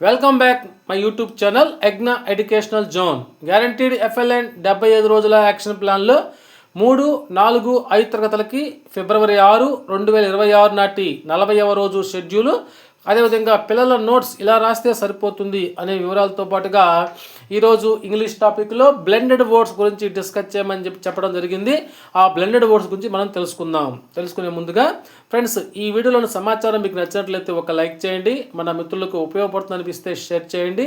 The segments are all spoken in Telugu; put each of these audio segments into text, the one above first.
Welcome back my YouTube channel ఎగ్నా educational zone guaranteed FLN డెబ్బై ఐదు రోజుల యాక్షన్ ప్లాన్లో మూడు నాలుగు ఐదు తరగతులకి ఫిబ్రవరి ఆరు రెండు వేల ఇరవై ఆరు నాటి నలభైవ రోజు షెడ్యూలు. అదేవిధంగా పిల్లల నోట్స్ ఇలా రాస్తే సరిపోతుంది అనే వివరాలతో పాటుగా ఈరోజు ఇంగ్లీష్ టాపిక్లో బ్లెండెడ్ వర్డ్స్ గురించి డిస్కస్ చేయమని చెప్పి చెప్పడం జరిగింది. ఆ బ్లెండెడ్ వర్డ్స్ గురించి మనం తెలుసుకుందాం. తెలుసుకునే ముందుగా ఫ్రెండ్స్ ఈ వీడియోలోని సమాచారం మీకు నచ్చినట్లయితే ఒక లైక్ చేయండి. మన మిత్రులకు ఉపయోగపడుతుంది అనిపిస్తే షేర్ చేయండి.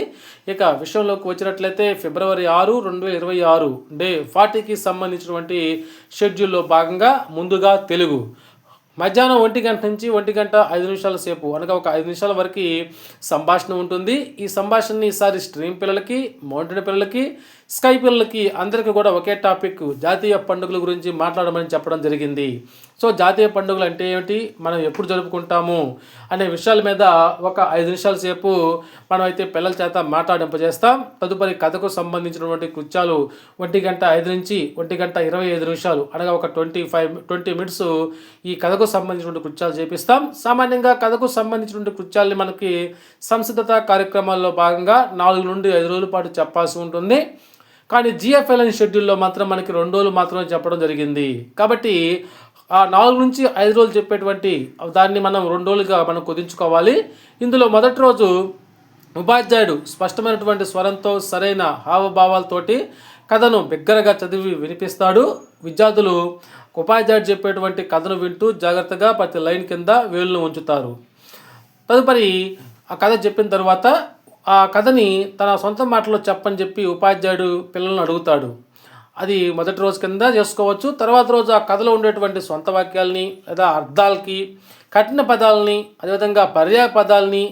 ఇక విషయంలోకి వచ్చినట్లయితే ఫిబ్రవరి ఆరు రెండు వేల ఇరవై ఆరు డే ఫార్టీకి సంబంధించినటువంటి షెడ్యూల్లో భాగంగా ముందుగా తెలుగు. మధ్యాహ్నం ఒంటి గంట నుంచి ఒంటి గంట ఐదు నిమిషాల సేపు అనగా ఒక ఐదు నిమిషాల వరకు సంభాషణ ఉంటుంది. ఈ సంభాషణని ఈసారి స్ట్రీమ్ పిల్లలకి మౌంటైన్ పిల్లలకి స్కై పిల్లలకి అందరికీ కూడా ఒకే టాపిక్ జాతీయ పండుగల గురించి మాట్లాడమని చెప్పడం జరిగింది. సో జాతీయ పండుగలు అంటే ఏమిటి? మనం ఎప్పుడు జరుపుకుంటాము? అనే విషయాల మీద ఒక ఐదు నిమిషాల సేపు మనం అయితే పిల్లల చేత మాట్లాడింపజేస్తాం. తదుపరి కథకు సంబంధించినటువంటి కృత్యాలు ఒంటి గంట ఐదు నుంచి ఒంటి గంట ఇరవై ఐదు నిమిషాలు అనగా ఒక ట్వంటీ ఫైవ్ ట్వంటీ మినిట్స్ ఈ కథకు సంబంధించినటువంటి కృత్యాలు చేపిస్తాం. సామాన్యంగా కథకు సంబంధించినటువంటి కృత్యాలని మనకి సంసిద్ధత కార్యక్రమాల్లో భాగంగా నాలుగు నుండి ఐదు రోజుల పాటు చెప్పాల్సి ఉంటుంది. కానీ జిఎఫ్ఎల్ఎన్ షెడ్యూల్లో మాత్రం మనకి రెండు రోజులు మాత్రమే చెప్పడం జరిగింది. కాబట్టి ఆ నాలుగు నుంచి ఐదు రోజులు చెప్పేటువంటి దాన్ని మనం రెండు రోజులుగా మనం కుదించుకోవాలి. ఇందులో మొదటి రోజు ఉపాధ్యాయుడు స్పష్టమైనటువంటి స్వరంతో సరైన హావభావాలతోటి కథను బిగ్గరగా చదివి వినిపిస్తాడు. విద్యార్థులు ఉపాధ్యాయుడు చెప్పేటువంటి కథను వింటూ జాగ్రత్తగా ప్రతి లైన్ కింద వేలును ఉంచుతారు. తదుపరి ఆ కథ చెప్పిన తర్వాత ఆ కథని తన సొంత మాటలో చెప్పని చెప్పి ఉపాధ్యాయుడు పిల్లలను అడుగుతాడు. అది మొదటి రోజు కింద చేసుకోవచ్చు. తర్వాత రోజు ఆ కథలో ఉండేటువంటి సొంత వాక్యాలని లేదా అర్థాలకి కఠిన పదాలని అదేవిధంగా పర్యాయ పదాలని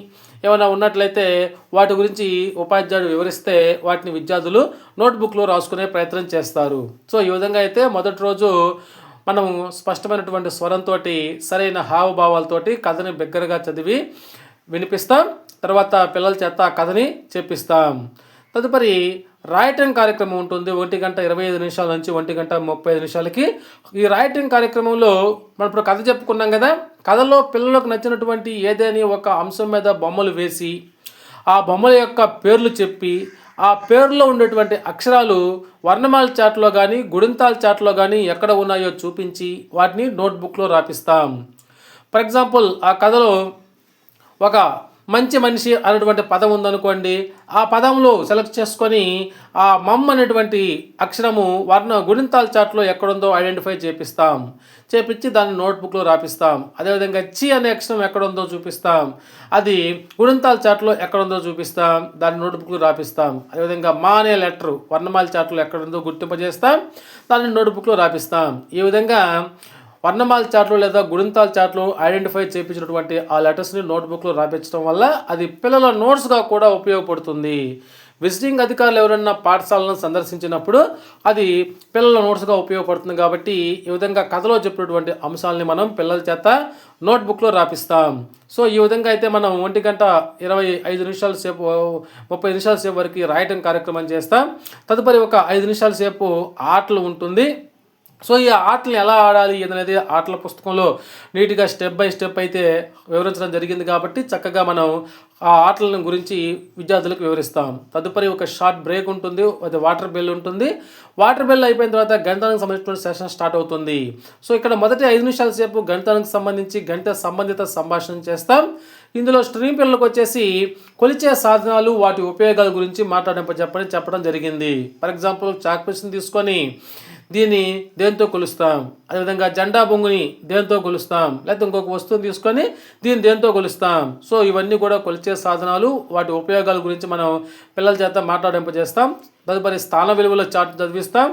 ఏమైనా ఉన్నట్లయితే వాటి గురించి ఉపాధ్యాయుడు వివరిస్తే వాటిని విద్యార్థులు నోట్బుక్లో రాసుకునే ప్రయత్నం చేస్తారు. సో ఈ విధంగా అయితే మొదటి రోజు మనం స్పష్టమైనటువంటి స్వరంతో సరైన హావభావాలతోటి కథని బిగ్గరగా చదివి వినిపిస్తాం. తర్వాత పిల్లల చేత ఆ కథని చెప్పిస్తాం తదుపరి రాయటం కార్యక్రమం ఉంటుంది. ఒంటి గంట ఇరవై ఐదు నిమిషాల నుంచి ఒంటి గంట ముప్పై ఐదు నిమిషాలకి. ఈ రాయటం కార్యక్రమంలో మనం ఇప్పుడు కథ చెప్పుకున్నాం కదా. కథలో పిల్లలకు నచ్చినటువంటి ఏదేని ఒక అంశం మీద బొమ్మలు వేసి ఆ బొమ్మల యొక్క పేర్లు చెప్పి ఆ పేర్లో ఉండేటువంటి అక్షరాలు వర్ణమాల చాట్లో కానీ గుడింతాల చాట్లో కానీ ఎక్కడ ఉన్నాయో చూపించి వాటిని నోట్బుక్లో రాపిస్తాం. ఫర్ ఎగ్జాంపుల్ ఆ కథలో ఒక మంచి మనిషి అనేటువంటి పదం ఉందనుకోండి ఆ పదంలో సెలెక్ట్ చేసుకొని ఆ మమ్ అనేటువంటి అక్షరము వర్ణ గుణింతాల చాట్లో ఎక్కడుందో ఐడెంటిఫై చేపిస్తాం. చేపించి దాన్ని నోట్బుక్లో రాపిస్తాం. అదేవిధంగా చి అనే అక్షరం ఎక్కడుందో చూపిస్తాం. అది గుణింతాల చాట్లో ఎక్కడుందో చూపిస్తాం. దాన్ని నోట్బుక్లో రాపిస్తాం. అదేవిధంగా మా అనే లెటర్ వర్ణమాల చాట్లో ఎక్కడుందో గుర్తింపజేస్తాం. దాన్ని నోట్బుక్లో రాపిస్తాం. ఈ విధంగా వర్ణమాల చాట్లు లేదా గుణింతాల చాట్లు ఐడెంటిఫై చేయించినటువంటి ఆ లెటర్స్ని నోట్బుక్లో రాపించడం వల్ల అది పిల్లల నోట్స్గా కూడా ఉపయోగపడుతుంది. విజిటింగ్ అధికారులు ఎవరైనా పాఠశాలను సందర్శించినప్పుడు అది పిల్లల నోట్స్గా ఉపయోగపడుతుంది కాబట్టి ఈ విధంగా కథలో చెప్పినటువంటి అంశాలని మనం పిల్లల చేత నోట్బుక్లో రాపిస్తాం. సో ఈ విధంగా అయితే మనం ఒంటి గంట ఇరవై ఐదు నిమిషాల సేపు ముప్పై నిమిషాల సేపు వరకు రాయటం కార్యక్రమం చేస్తాం. తదుపరి ఒక ఐదు నిమిషాల సేపు ఆటలు ఉంటుంది. సో ఈ ఆటలు ఎలా ఆడాలి అనేది ఆటల పుస్తకంలో నీట్గా స్టెప్ బై స్టెప్ అయితే వివరించడం జరిగింది కాబట్టి చక్కగా మనం ఆ ఆటలను గురించి విద్యార్థులకు వివరిస్తాం. తదుపరి ఒక షార్ట్ బ్రేక్ ఉంటుంది అది వాటర్ బెల్ ఉంటుంది. వాటర్ బెల్ అయిపోయిన తర్వాత గణితానికి సంబంధించిన సెషన్ స్టార్ట్ అవుతుంది. సో ఇక్కడ మొదటి ఐదు నిమిషాల సేపు గణితానికి సంబంధించి గణిత సంబంధిత సంభాషణ చేస్తాం. ఇందులో స్ట్రీమ్ పిల్లలకు వచ్చేసి కొలిచే సాధనాలు వాటి ఉపయోగాల గురించి మాట్లాడింప చెప్పని చెప్పడం జరిగింది. ఫర్ ఎగ్జాంపుల్ చాక్ పీస్ని తీసుకొని దీన్ని దేంతో కొలుస్తాం? అదేవిధంగా జెండా బొంగుని దేంతో కొలుస్తాం? లేకపోతే ఇంకొక వస్తువుని తీసుకొని దీన్ని దేంతో కొలుస్తాం? సో ఇవన్నీ కూడా కొలిచే సాధనాలు వాటి ఉపయోగాల గురించి మనం పిల్లల చేత మాట్లాడింపజేస్తాం తదుపరి స్థాన విలువల చార్ట్ చదివిస్తాం.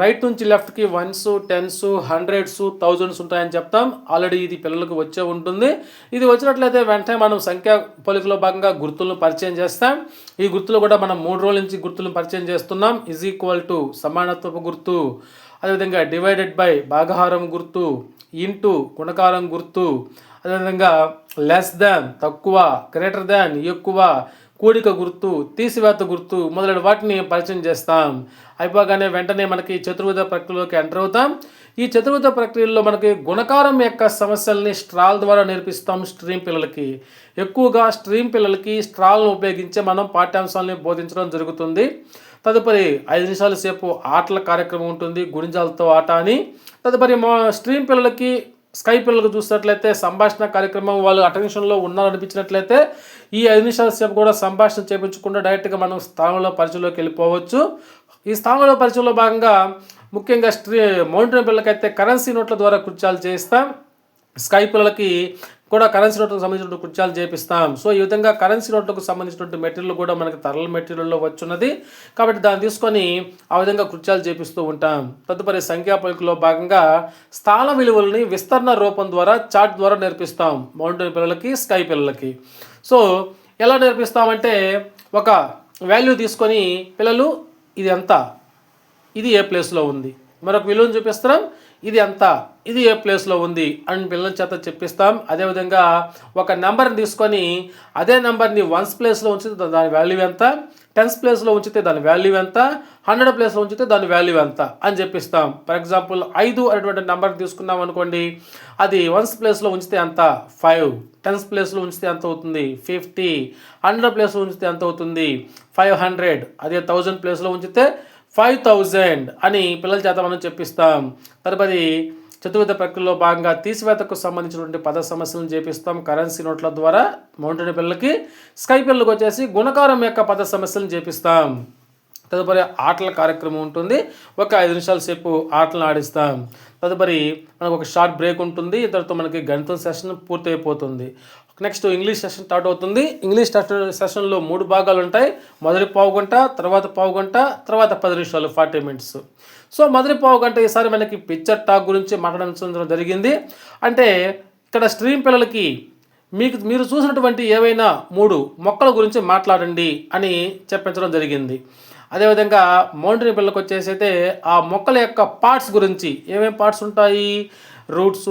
రైట్ నుంచి లెఫ్ట్కి వన్స్ టెన్స్ హండ్రెడ్స్ థౌజండ్స్ ఉంటాయని చెప్తాం. ఆల్రెడీ ఇది పిల్లలకు వచ్చే ఉంటుంది. ఇది వచ్చినట్లయితే వెంటనే మనం సంఖ్యా పోలికలో భాగంగా గుర్తులను పరిచయం చేస్తాం. ఈ గుర్తులు కూడా మనం మూడు రోజుల నుంచి గుర్తులను పరిచయం చేస్తున్నాం. ఈజ్ ఈక్వల్ టు సమానత్వపు గుర్తు అదేవిధంగా డివైడెడ్ బై భాగహారం గుర్తు ఇంటూ గుణకారం గుర్తు అదేవిధంగా లెస్ దాన్ తక్కువ గ్రేటర్ దాన్ ఎక్కువ కూడిక గుర్తు తీసివేత గుర్తు మొదలైన వాటిని పరిచయం చేస్తాం. అయిపోగానే వెంటనే మనకి చతుర్విధ ప్రక్రియలోకి ఎంటర్ అవుతాం. ఈ చతుర్విధ ప్రక్రియలో మనకి గుణకారం యొక్క సమస్యల్ని స్ట్రాల్ ద్వారా నేర్పిస్తాం స్ట్రీమ్ పిల్లలకి. ఎక్కువగా స్ట్రీమ్ పిల్లలకి స్ట్రాల్ను ఉపయోగించి మనం పాఠ్యాంశాలని బోధించడం జరుగుతుంది. తదుపరి ఐదు నిమిషాల సేపు ఆటల కార్యక్రమం ఉంటుంది. గురింజాలతో ఆట అని. తదుపరి మా స్ట్రీమ్ పిల్లలకి స్కై పిల్లలకు చూసినట్లయితే సంభాషణ కార్యక్రమం వాళ్ళు అటెన్షన్లో ఉన్నారనిపించినట్లయితే ఈ ఐదు నిమిషాల సేపు కూడా సంభాషణ చేయించకుండా డైరెక్ట్గా మనం స్థానంలో పరిచయంలోకి వెళ్ళిపోవచ్చు. ఈ స్థానంలో పరిచయంలో భాగంగా ముఖ్యంగా స్ట్రీ మౌంటైన్ పిల్లలకైతే కరెన్సీ నోట్ల ద్వారా కృత్యాలు చేయిస్తాం. స్కై పిల్లలకి కూడా కరెన్సీ నోట్లకు సంబంధించిన కృత్యాలు చేపిస్తాం. సో ఈ విధంగా కరెన్సీ నోట్లకు సంబంధించినటువంటి మెటీరియల్ కూడా మనకి తరల మెటీరియల్లో వచ్చున్నది. కాబట్టి దాన్ని తీసుకొని ఆ విధంగా కృత్యాలు చేపిస్తూ ఉంటాం. తదుపరి సంఖ్యా పలుకులో భాగంగా స్థాన విలువల్ని విస్తరణ రూపం ద్వారా చార్ట్ ద్వారా నేర్పిస్తాం. మౌంటైన్ పిల్లలకి స్కై పిల్లలకి. సో ఎలా నేర్పిస్తామంటే ఒక వాల్యూ తీసుకొని పిల్లలు ఇది ఎంత? ఇది ఏ ప్లేస్లో ఉంది? మరొక విలువను చూపిస్తాం ఇది ఎంత? ఇది ఏ ప్లేస్లో ఉంది అని పిల్లల చేత చెప్పిస్తాం. అదేవిధంగా ఒక నెంబర్ని తీసుకొని అదే నెంబర్ని వన్స్ ప్లేస్లో ఉంచితే దాని వాల్యూ ఎంత? టెన్స్ ప్లేస్లో ఉంచితే దాని వాల్యూ ఎంత? హండ్రెడ్ ప్లేస్లో ఉంచితే దాని వాల్యూ ఎంత? అని చెప్పిస్తాం. ఫర్ ఎగ్జాంపుల్ ఐదు అనేటువంటి నెంబర్ తీసుకున్నాం అనుకోండి. అది వన్స్ ప్లేస్లో ఉంచితే ఎంత? ఫైవ్ టెన్స్ ప్లేస్లో ఉంచితే ఎంత అవుతుంది? ఫిఫ్టీ హండ్రెడ్ ప్లేస్లో ఉంచితే ఎంత అవుతుంది? ఫైవ్ హండ్రెడ్ అదే థౌజండ్ ప్లేస్లో ఉంచితే ఫైవ్ థౌజండ్ అని పిల్లల చేత మనం చెప్పిస్తాం. తదుపరి చతుర్థ ప్రక్రియలో భాగంగా తీసివేతకు సంబంధించినటువంటి పద సమస్యలను చేపిస్తాం. కరెన్సీ నోట్ల ద్వారా మౌంటైన్ పిల్లలకి స్కై పిల్లలకు వచ్చేసి గుణకారం యొక్క పద సమస్యలను చేపిస్తాం. తదుపరి ఆటల కార్యక్రమం ఉంటుంది. ఒక ఐదు నిమిషాల సేపు ఆటలు ఆడిస్తాం. తదుపరి మనకు ఒక షార్ట్ బ్రేక్ ఉంటుంది. ఇతరుతో మనకి గణితం సెషన్ పూర్తయిపోతుంది. నెక్స్ట్ ఇంగ్లీష్ సెషన్ స్టార్ట్ అవుతుంది. ఇంగ్లీష్ సెషన్లో మూడు భాగాలు ఉంటాయి మొదటి పావు గంట తర్వాత పావు గంట తర్వాత పది నిమిషాలు ఫార్టీ మినిట్స్. సో మొదటి పావు గంట ఈసారి మనకి పిక్చర్ టాక్ గురించి మాట్లాడించడం జరిగింది. అంటే ఇక్కడ స్ట్రీమ్ పిల్లలకి మీకు మీరు చూసినటువంటి ఏవైనా మూడు మొక్కల గురించి మాట్లాడండి అని చెప్పించడం జరిగింది. అదేవిధంగా మౌంటైన్ పిల్లలకు వచ్చేసి అయితే ఆ మొక్కల యొక్క పార్ట్స్ గురించి ఏమేమి పార్ట్స్ ఉంటాయి? Roots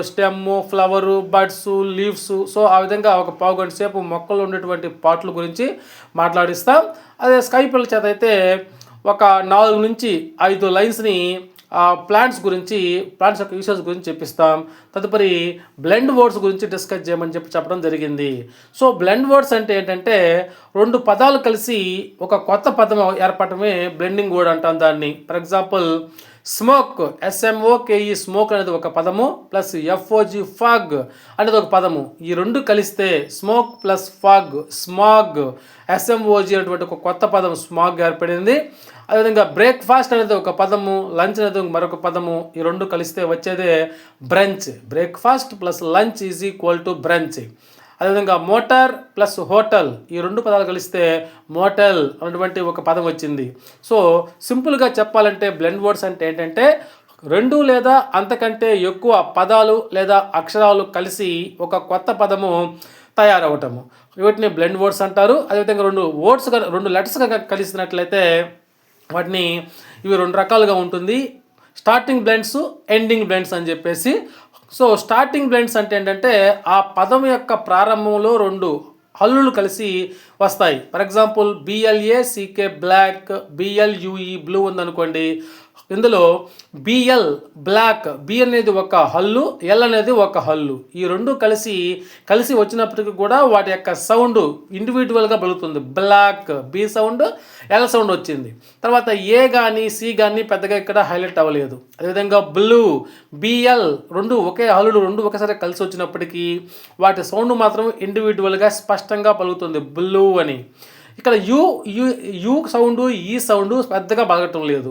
stem flower buds leaves. So ఆ విధంగా ఒక పావు గంట సేపు మొక్కలు ఉండేటువంటి పాటల గురించి మాట్లాడిస్తాం. అదే స్కై పిల్లల చేత అయితే ఒక నాలుగు నుంచి ఐదు లైన్స్ని ప్లాంట్స్ గురించి ప్లాంట్స్ యొక్క యూసేజ్ గురించి చెప్పిస్తాం. తదుపరి బ్లెండ్ వర్డ్స్ గురించి డిస్కస్ చేయమని చెప్పి చెప్పడం జరిగింది. సో బ్లెండ్ వర్డ్స్ అంటే ఏంటంటే రెండు పదాలు కలిసి ఒక కొత్త పదం ఏర్పడమే బ్లెండింగ్ వర్డ్ అంటాం దాన్ని. For example smoke S M O K E smoke అనేది ఒక పదము ప్లస్ ఎఫ్ఓజి ఫాగ్ అనేది ఒక పదము. ఈ రెండు కలిస్తే smoke plus fog smog S M O G అనేటువంటి ఒక కొత్త పదం స్మాగ్ ఏర్పడింది. అదేవిధంగా బ్రేక్ఫాస్ట్ అనేది ఒక పదము లంచ్ అనేది మరొక పదము ఈ రెండు కలిస్తే వచ్చేదే brunch breakfast plus lunch is equal to brunch అదేవిధంగా మోటార్ ప్లస్ హోటల్ ఈ రెండు పదాలు కలిస్తే మోటల్ అనేటువంటి ఒక పదం వచ్చింది. సో సింపుల్గా చెప్పాలంటే బ్లెండ్ వర్డ్స్ అంటే ఏంటంటే రెండు లేదా అంతకంటే ఎక్కువ పదాలు లేదా అక్షరాలు కలిసి ఒక కొత్త పదము తయారవటము. వీటిని బ్లెండ్ వర్డ్స్ అంటారు. అదేవిధంగా రెండు వర్డ్స్ రెండు లెటర్స్ కలిసినట్లయితే వాటిని ఇవి రెండు రకాలుగా ఉంటుంది. స్టార్టింగ్ బ్లెండ్స్ ఎండింగ్ బ్లెండ్స్ అని చెప్పేసి. సో స్టార్టింగ్ బ్లెండ్స్ అంటే ఏంటంటే ఆ పదం యొక్క ప్రారంభంలో రెండు హల్లులు కలిసి వస్తాయి. For example B L A C K black B L U E blue ఉందనుకోండి. ఇందులో బిఎల్ బ్లాక్ బి అనేది ఒక హల్లు ఎల్ అనేది ఒక హల్లు. ఈ రెండు కలిసి కలిసి వచ్చినప్పటికీ కూడా వాటి యొక్క సౌండ్ ఇండివిజువల్గా పలుకుతుంది black B sound L sound వచ్చింది. తర్వాత ఏ కానీ సి కానీ పెద్దగా ఇక్కడ హైలైట్ అవ్వలేదు. అదేవిధంగా బ్లూ బిఎల్ రెండు ఒకే హల్లులు రెండు ఒకసారి కలిసి వచ్చినప్పటికీ వాటి సౌండ్ మాత్రం ఇండివిజువల్గా స్పష్టంగా పలుకుతుంది. బ్లూ అని. ఇక్కడ U U U sound E sound పెద్దగా పలకటం లేదు.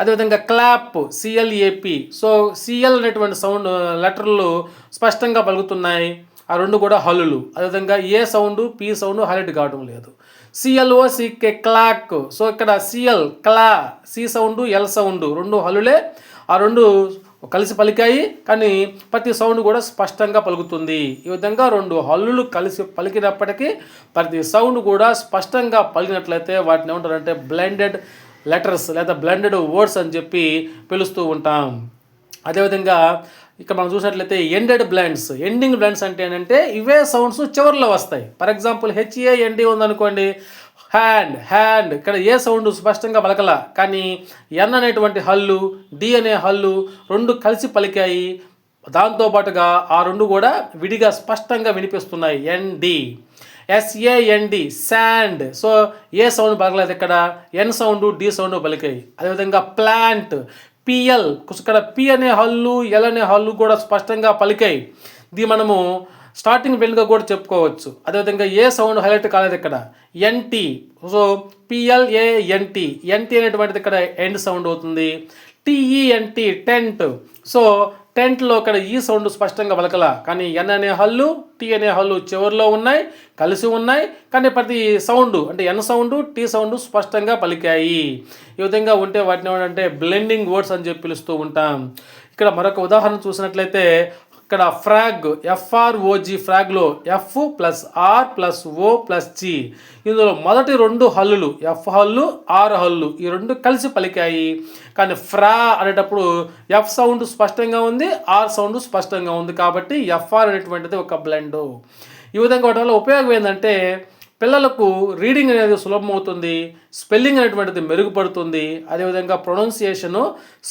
అదేవిధంగా clap C L A P so C L అనేటువంటి సౌండ్ లెటర్లు స్పష్టంగా పలుకుతున్నాయి. ఆ రెండు కూడా హల్లులు. అదేవిధంగా A sound P sound highlight కావడం లేదు. C L O C K clock so ఇక్కడ సిఎల్ క్లా సి సౌండ్ ఎల్ సౌండ్ రెండు హల్లులే. ఆ రెండు కలిసి పలికాయి కానీ ప్రతి సౌండ్ కూడా స్పష్టంగా పలుకుతుంది. ఈ విధంగా రెండు హల్లులు కలిసి పలికినప్పటికీ ప్రతి సౌండ్ కూడా స్పష్టంగా పలికినట్లయితే వాటిని ఏమంటారంటే బ్లెండెడ్ లెటర్స్ లేదా బ్లెండెడ్ వర్డ్స్ అని చెప్పి పిలుస్తూ ఉంటాం. అదేవిధంగా ఇక్కడ మనం చూసినట్లయితే ఎండెడ్ బ్లెండ్స్. ఎండింగ్ బ్లెండ్స్ అంటే ఏంటంటే ఇవే సౌండ్స్ చివరిలో వస్తాయి. ఫర్ ఎగ్జాంపుల్ హెచ్ఏ ఎండి ఉందనుకోండి హ్యాండ్ హ్యాండ్. ఇక్కడ ఏ సౌండ్ స్పష్టంగా పలకల. కానీ ఎన్ అనేటువంటి హల్లు డి అనే హల్లు రెండు కలిసి పలికాయి. దాంతోపాటుగా ఆ రెండు కూడా విడిగా స్పష్టంగా వినిపిస్తున్నాయి. N D S A N D sand so A sound పలకలేదు ఇక్కడ. ఎన్ సౌండ్ డి సౌండ్ పలికాయి. అదేవిధంగా ప్లాంట్ పిఎల్ ఇక్కడ పి అనే హల్లు ఎల్ అనే హల్లు కూడా స్పష్టంగా పలికాయి. ఇది మనము స్టార్టింగ్ బెల్గా కూడా చెప్పుకోవచ్చు. అదేవిధంగా ఏ సౌండ్ హైలైట్ కాలేదు ఇక్కడ. ఎన్టీ సో పిఎల్ఏఎన్టీ ఎన్టీ అనేటువంటిది ఇక్కడ ఎండ్ సౌండ్ అవుతుంది. టిఈఎన్టీ టెంట్ సో టెంట్లో ఇక్కడ ఈ సౌండ్ స్పష్టంగా పలకల. కానీ ఎన్ అనే హల్లు టీ అనే హల్లు చివరిలో ఉన్నాయి కలిసి ఉన్నాయి కానీ ప్రతి సౌండ్ అంటే ఎన్ సౌండ్ టీ సౌండ్ స్పష్టంగా పలికాయి. ఈ విధంగా ఉంటే వాటిని ఏమంటే బ్లెండింగ్ వర్డ్స్ అని చెప్పి పిలుస్తూ ఉంటాం. ఇక్కడ మరొక ఉదాహరణ చూసినట్లయితే ఇక్కడ frog F R O G ఫ్రాగ్లో F plus R plus O plus G ఇందులో మొదటి రెండు హల్లులు ఎఫ్ హల్లు ఆర్ హల్లు ఈ రెండు కలిసి పలికాయి. కానీ ఫ్రా అనేటప్పుడు ఎఫ్ సౌండ్ స్పష్టంగా ఉంది ఆర్ సౌండ్ స్పష్టంగా ఉంది కాబట్టి ఎఫ్ఆర్ అనేటువంటిది ఒక బ్లెండ్ ఈ విధంగా వాటి వల్ల ఉపయోగం ఏంటంటే పిల్లలకు రీడింగ్ అనేది సులభం అవుతుంది స్పెల్లింగ్ అనేటువంటిది మెరుగుపడుతుంది అదేవిధంగా ప్రొనౌన్సియేషను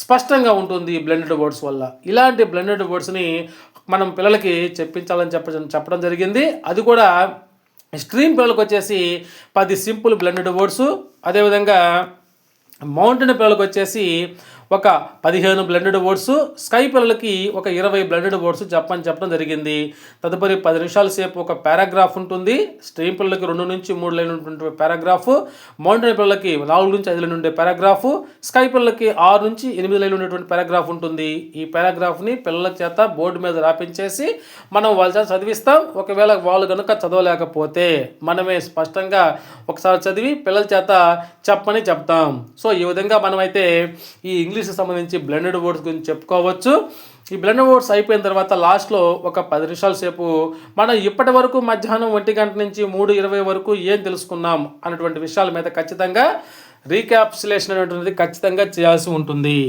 స్పష్టంగా ఉంటుంది బ్లెండెడ్ వర్డ్స్ వల్ల. ఇలాంటి బ్లెండెడ్ వర్డ్స్ని మనం పిల్లలకి చెప్పించాలని చెప్ప చెప్పడం జరిగింది. అది కూడా స్ట్రీమ్ పిల్లలకు వచ్చేసి పది సింపుల్ బ్లెండెడ్ వర్డ్స్ అదేవిధంగా మౌంటైన్ పిల్లలకు వచ్చేసి ఒక పదిహేను బ్లెండెడ్ ఓట్స్ స్కై పిల్లలకి ఒక ఇరవై బ్లెండెడ్ ఓట్స్ చెప్పని చెప్పడం జరిగింది. తదుపరి పది నిమిషాల సేపు ఒక పారాగ్రాఫ్ ఉంటుంది. స్ట్రీమ్ పిల్లలకి రెండు నుంచి మూడు లైన్ ఉన్నటువంటి పారాగ్రాఫ్ మౌంటైన్ పిల్లలకి నాలుగు నుంచి ఐదు లైన్ ఉండే పారాగ్రాఫ్ స్కై పిల్లలకి ఆరు నుంచి ఎనిమిది లైన్ ఉండేటువంటి పారాగ్రాఫ్ ఉంటుంది. ఈ పారాగ్రాఫ్ని పిల్లల చేత బోర్డు మీద రాపించేసి మనం వాళ్ళ చేత చదివిస్తాం. ఒకవేళ వాళ్ళు కనుక చదవలేకపోతే మనమే స్పష్టంగా ఒకసారి చదివి పిల్లల చేత చెప్పని చెప్తాం. సో ఈ విధంగా మనమైతే ఈ ఇంగ్లీష్ ఇంగ్లీష్కి సంబంధించి బ్లెండెడ్ వర్డ్స్ గురించి చెప్పుకోవచ్చు. ఈ బ్లెండెడ్ వర్డ్స్ అయిపోయిన తర్వాత లాస్ట్లో ఒక పది నిమిషాల సేపు మనం ఇప్పటి వరకు మధ్యాహ్నం ఒంటి గంట నుంచి మూడు ఇరవై వరకు ఏం తెలుసుకున్నాం అన్నటువంటి విషయాల మీద ఖచ్చితంగా రీక్యాప్సులేషన్ అనేటువంటిది ఖచ్చితంగా చేయాల్సి ఉంటుంది.